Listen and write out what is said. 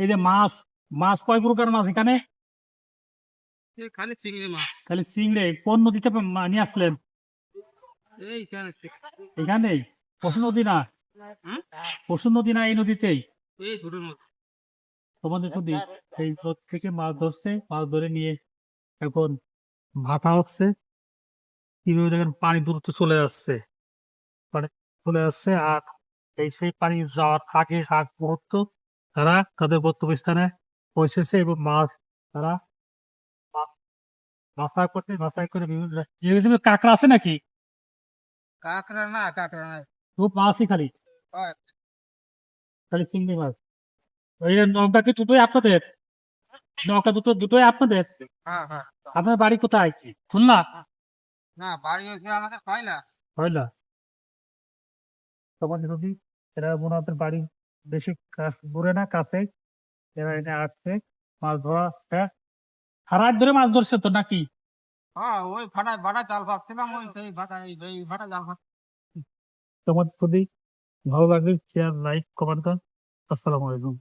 এই যে মাছ মাছ কয় প্রকার মাছ এখানে? খালি চিংড়ি মাছ। তাহলে চিংড়ে কোন নদীতে নিয়ে আসলেন? এখানেই? পশু নদী না? পশু নদী না এই নদীতেই? তোমাদের নদী এই নদ থেকে মাছ ধরছে মাছ ধরে নিয়ে এখন ভাটা হচ্ছে কীভাবে দেখেন পানি দ্রুত চলে যাচ্ছে মানে চলে যাচ্ছে আর এই সেই পানি যাওয়ার আগে আগ মুহূর্ত তারা তাদের গন্তব্যস্থানে পৌঁছেছে এবং মাছ তারা মাথায় করে মাথায় করে বিভিন্ন কাঁকড়া আছে নাকি? কাঁকড়া না কাঁকড়া নাই। খুব মাছই খালি। খালি চিংড়ি মাছ। ওই নৌকা কি দুটোই আপনাদের? নৌকা দুটো দুটোই আপনাদের? হ্যাঁ হ্যাঁ। আপনার বাড়ি কোথায়? খুলনা? না বাড়ি হচ্ছে আমাদের কয়লা। হয়লা তোমার নদী এরা ওনাদের বাড়ি বেশি কাজ বুড়ে না কাছে। এরা আসছে। মাছ ধরা হ্যাঁ হারাত ধরে মাছ ধরছে তো নাকি? হ্যাঁ ওই ফাটা ভাটা জাল পাচ্ছিলাম ওই সেই ভাটা এই ফাটা জাল তোমার যদি ভালো লাগে শেয়ার লাইক কমেন্ট আসসালামু আলাইকুম।